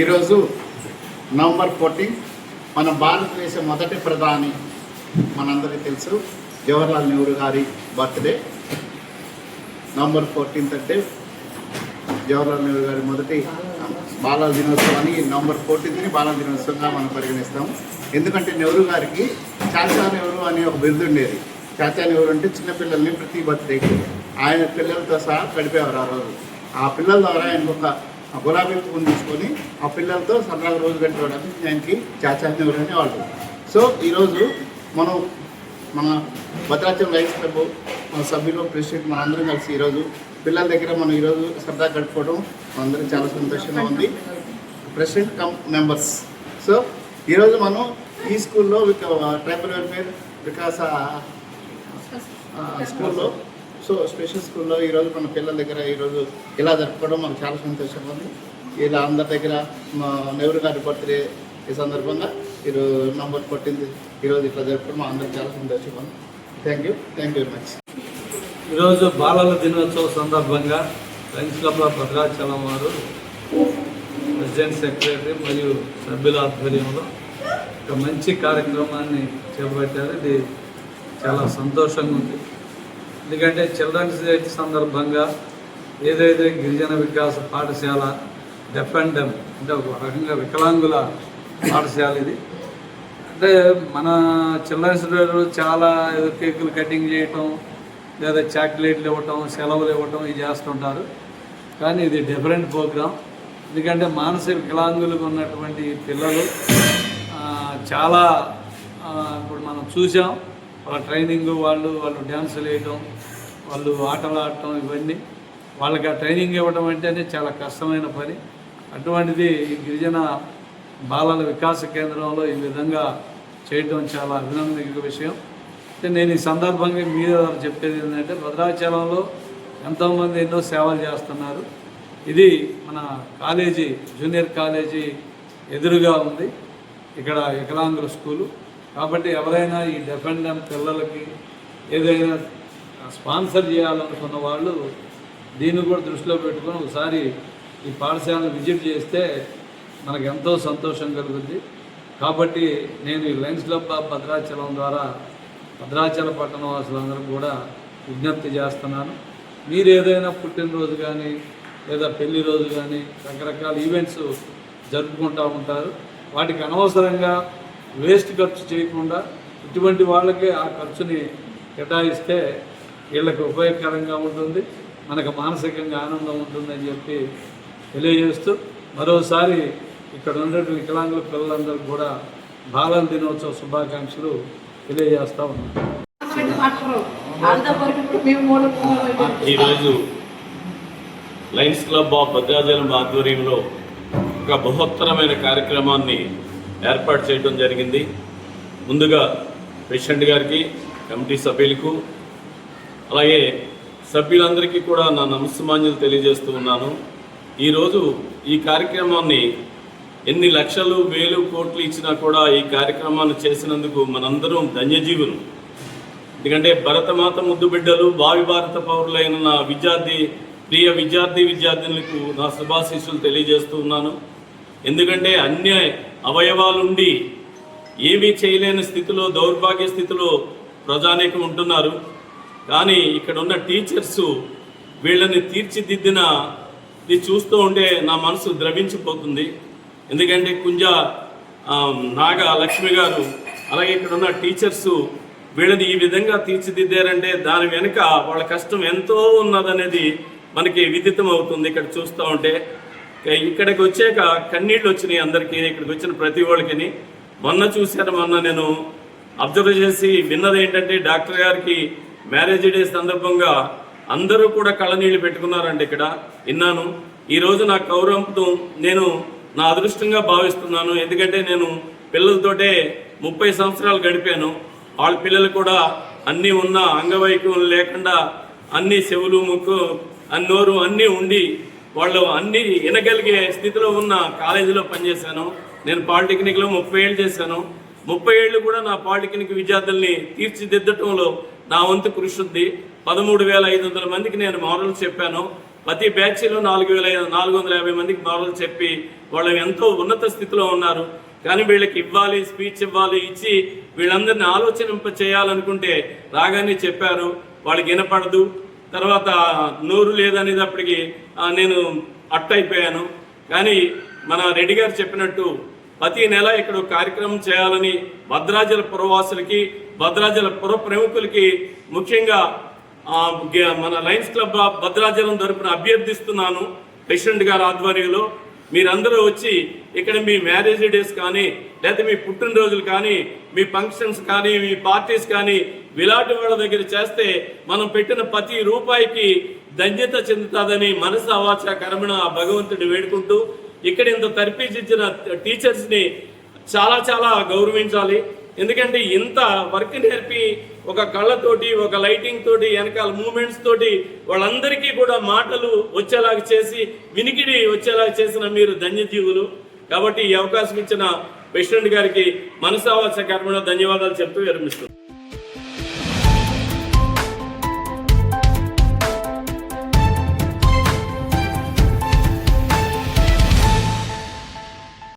ఈరోజు November fourteen మన భారతదేశ మొదటి ప్రధాని మనందరికీ తెలుసు జవహర్లాల్ నెహ్రూ గారి బర్త్డే. నవంబర్ ఫోర్టీన్త్ అంటే జవహర్లాల్ నెహ్రూ గారి మొదటి బాలల దినోత్సవాన్ని నవంబర్ ఫోర్టీన్త్ని బాలల దినోత్సవంగా మనం పరిగణిస్తాం ఎందుకంటే నెహ్రూ గారికి చాచా నెహ్రూ అనే ఒక బిరుదు ఉండేది. చాచా నెహ్రూ అంటే చిన్నపిల్లల్ని ప్రతి బర్త్డేకి. ఆయన పిల్లలతో సహా గడిపేవారు ఆ రోజు. ఆ పిల్లల ద్వారా ఆయనకు ఒక ఆ గులాబీ పువ్వుని తీసుకొని ఆ పిల్లలతో సరదాగా రోజు గడిపేవాడానికి దానికి చాచా నెహ్రూ అనేవాళ్ళు సో ఈరోజు మనం మన భద్రాచలం రైస్ క్లబ్ మన సభ్యులు ప్రెసిడెంట్ మనందరం కలిసి ఈరోజు పిల్లల దగ్గర మనం ఈరోజు సరదా గడుపుకోవడం మనందరం చాలా సంతోషంగా ఉంది. President come members. సో ఈరోజు మనం ఈ స్కూల్లో ట్రైబల్ వెల్ఫేర్ వికాస స్కూల్లో సో స్పెషల్ స్కూల్లో ఈరోజు మన పిల్లల దగ్గర ఈరోజు ఇలా జరుపుకోవడం మనకు చాలా సంతోషంగా ఉంది. ఇలా అందరి దగ్గర మా నెహ్రూ గారి బర్త్డే ఈ సందర్భంగా ఈరోజు నంబర్ కొట్టింది. ఈరోజు ఇట్లా జరుపుకోవడం మా అందరికి చాలా సంతోషంగా ఉంది. Thank you thank you very much ఈరోజు బాలల దినోత్సవం సందర్భంగా లయన్స్ క్లబ్ భద్రాచలం వారు ప్రెసిడెంట్ సెక్రటరీ మరియు సభ్యుల ఆధ్వర్యంలో ఒక మంచి కార్యక్రమాన్ని చేపట్టారు. ఇది చాలా సంతోషంగా ఉంది. ఎందుకంటే చిల్డ్రన్స్ డే సందర్భంగా ఏదైతే గిరిజన వికాస పాఠశాల డెఫ్ అండ్ డెమ్ అంటే ఒక రకంగా వికలాంగుల పాఠశాల ఇది. అంటే మన చిల్డ్రన్స్ డే చాలా ఏదో కేకులు కటింగ్ చేయటం లేదా చాక్లెట్లు ఇవ్వటం సెలవులు ఇవ్వటం ఇది చేస్తుంటారు. కానీ ఇది డిఫరెంట్ ప్రోగ్రామ్ ఎందుకంటే మానసిక వికలాంగులకు ఉన్నటువంటి పిల్లలు చాలా ఇప్పుడు మనం చూసాం. వాళ్ళ ట్రైనింగ్ వాళ్ళు వాళ్ళు డ్యాన్సులు వేయటం వాళ్ళు ఆటలు ఆడటం ఇవన్నీ వాళ్ళకి ఆ ట్రైనింగ్ ఇవ్వడం అంటేనే చాలా కష్టమైన పని. అటువంటిది ఈ గిరిజన బాలల వికాస కేంద్రంలో ఈ విధంగా చేయడం చాలా అభినందనీయ విషయం. నేను ఈ సందర్భంగా మీరు చెప్పేది ఏంటంటే భద్రాచలంలో ఎంతోమంది ఎన్నో సేవలు చేస్తున్నారు. ఇది మన కాలేజీ జూనియర్ కాలేజీ ఎదురుగా ఉంది. ఇక్కడ వికలాంగుల స్కూలు. కాబట్టి ఎవరైనా ఈ డిపెండెంట్ పిల్లలకి ఏదైనా స్పాన్సర్ చేయాలనుకున్న వాళ్ళు దీన్ని కూడా దృష్టిలో పెట్టుకొని ఒకసారి ఈ పాఠశాలను విజిట్ చేస్తే మనకు ఎంతో సంతోషం కలుగుద్ది. కాబట్టి నేను ఈ లయన్స్ క్లబ్ ఆఫ్ భద్రాచలం ద్వారా భద్రాచల పట్టణ వాసులందరూ కూడా విజ్ఞప్తి చేస్తున్నాను. మీరు ఏదైనా పుట్టినరోజు కానీ లేదా పెళ్ళి రోజు కానీ రకరకాల ఈవెంట్స్ జరుపుకుంటూ ఉంటారు. వాటికి అనవసరంగా వేస్ట్ ఖర్చు చేయకుండా ఇటువంటి వాళ్ళకే ఆ ఖర్చుని కేటాయిస్తే వీళ్ళకి ఉపయోగకరంగా ఉంటుంది మనకు మానసికంగా ఆనందం ఉంటుందని చెప్పి తెలియజేస్తూ మరోసారి ఇక్కడ ఉన్నటువంటి వికలాంగుల పిల్లలందరూ కూడా బాలల దినోత్సవ శుభాకాంక్షలు తెలియజేస్తా ఉన్నాం. ఈరోజు లయన్స్ క్లబ్ ఆఫ్ భద్రాచలం ఆధ్వర్యంలో ఒక బృహత్తరమైన కార్యక్రమాన్ని ఏర్పాటు చేయడం జరిగింది. ముందుగా ప్రెసిడెంట్ గారికి కమిటీ సభ్యులకు అలాగే సభ్యులందరికీ కూడా నా నమస్సమాన్యులు తెలియజేస్తూ ఉన్నాను. ఈరోజు ఈ కార్యక్రమాన్ని ఎన్ని లక్షలు వేలు కోట్లు ఇచ్చినా కూడా ఈ కార్యక్రమాన్ని చేసినందుకు మనందరం ధన్యజీవులు. ఎందుకంటే భరతమాత ముద్దు బిడ్డలు భావి భారత పౌరులైన నా విద్యార్థి ప్రియ విద్యార్థి విద్యార్థినులకు నా శుభాశీస్సులు తెలియజేస్తూ ఉన్నాను. ఎందుకంటే అన్ని అవయవాలుండి ఏమీ చేయలేని స్థితిలో దౌర్భాగ్య స్థితిలో ప్రజానేకం ఉంటున్నారు. కానీ ఇక్కడ ఉన్న టీచర్స్ వీళ్ళని తీర్చిదిద్దిన ఇది చూస్తూ ఉంటే నా మనసు ద్రవించిపోతుంది. ఎందుకంటే కుంజ నాగ లక్ష్మి గారు అలాగే ఇక్కడ ఉన్న టీచర్స్ వీళ్ళని ఈ విధంగా తీర్చిదిద్దారంటే దాని వెనుక వాళ్ళ కష్టం ఎంతో ఉన్నదనేది మనకి విదితం అవుతుంది ఇక్కడ చూస్తూ ఉంటే. ఇక్కడికి వచ్చాక కన్నీళ్ళు వచ్చినాయి అందరికీ ఇక్కడికి వచ్చిన ప్రతి వాళ్ళకి మొన్న చూశాను మొన్న నేను అబ్జర్వ్ చేసి విన్నది ఏంటంటే డాక్టర్ గారికి మ్యారేజ్ డే సందర్భంగా అందరూ కూడా కళ్ళనీళ్ళు పెట్టుకున్నారండి ఇక్కడ. విన్నాను. ఈరోజు నా కౌరంతో నేను నా అదృష్టంగా భావిస్తున్నాను. ఎందుకంటే నేను పిల్లలతోటే ముప్పై సంవత్సరాలు గడిపాను. వాళ్ళ పిల్లలు కూడా అన్నీ ఉన్న అంగవైకల్యం లేకుండా అన్ని చెవులు ముక్కు అన్నోరు నోరు అన్నీ ఉండి వాళ్ళు అన్ని వినగలిగే స్థితిలో ఉన్న కాలేజీలో పనిచేశాను. నేను పాలిటెక్నిక్లో ముప్పై ఏళ్ళు చేశాను. ముప్పై ఏళ్ళు కూడా నా పాలిటెక్నిక్ విద్యార్థుల్ని తీర్చిదిద్దటంలో నా వంతు కృషి ఉంది. పదమూడు వేల ఐదు వందల మందికి నేను మోరల్స్ చెప్పాను. ప్రతి బ్యాచ్లో నాలుగు వేల నాలుగు వందల యాభై మందికి మోడల్ చెప్పి వాళ్ళు ఎంతో ఉన్నత స్థితిలో ఉన్నారు. కానీ వీళ్ళకి ఇవ్వాలి స్పీచ్ ఇవ్వాలి ఇచ్చి వీళ్ళందరినీ ఆలోచనింప చేయాలనుకుంటే రాగానే చెప్పారు. వాళ్ళకి వినపడదు. తర్వాత నోరు లేదనేటప్పటికి నేను అట్టయిపోయాను. కానీ మన రెడ్డి గారు చెప్పినట్టు ప్రతి నెల ఇక్కడ కార్యక్రమం చేయాలని భద్రాచల పురవాసులకి భద్రాచల పుర ప్రముఖులకి ముఖ్యంగా మన లయన్స్ క్లబ్ భద్రాచలం తరపున అభ్యర్థిస్తున్నాను. ప్రెసిడెంట్ గారి ఆధ్వర్యంలో మీరందరూ వచ్చి ఇక్కడ మీ మ్యారేజ్ డేస్ కానీ లేదా మీ పుట్టినరోజులు కానీ మీ ఫంక్షన్స్ కానీ మీ పార్టీస్ కానీ విలాంటి వాళ్ళ దగ్గర చేస్తే మనం పెట్టిన ప్రతి రూపాయికి ధన్యత చెందుతుందని మనసు అవాచ కర్మణ ఆ భగవంతుడిని వేడుకుంటూ ఇక్కడ ఇంత తర్పించిన టీచర్స్ని చాలా చాలా గౌరవించాలి. ఎందుకంటే ఇంత వర్క్ నేర్పి ఒక కళ్ళతోటి ఒక లైటింగ్ తోటి వెనకాల మూమెంట్స్ తోటి వాళ్ళందరికీ కూడా మాటలు వచ్చేలాగా చేసి వినికిడి వచ్చేలాగా చేసిన మీరు ధన్యజీవులు. కాబట్టి ఈ అవకాశం ఇచ్చిన ప్రెసిడెంట్ గారికి మనసావాస కర్మణ ధన్యవాదాలు చెప్తూ విరమిస్తున్నాను